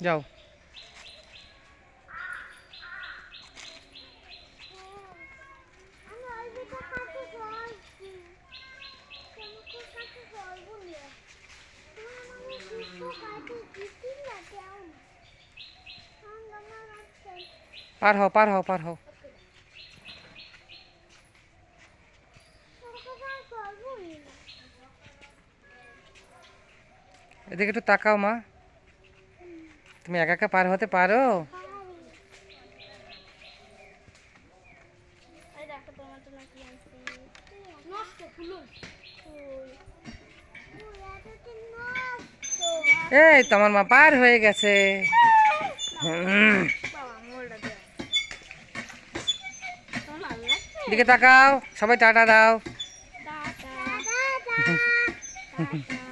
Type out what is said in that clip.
যাও। পার হও পার হও পার হও। এদিকে একটু তাকাও মা। তুমি একা একা পার হতে পারো? এই তোমার মা পার হয়ে গেছে। দিকে তাকাও সবাই টাটা দাও। টাটা।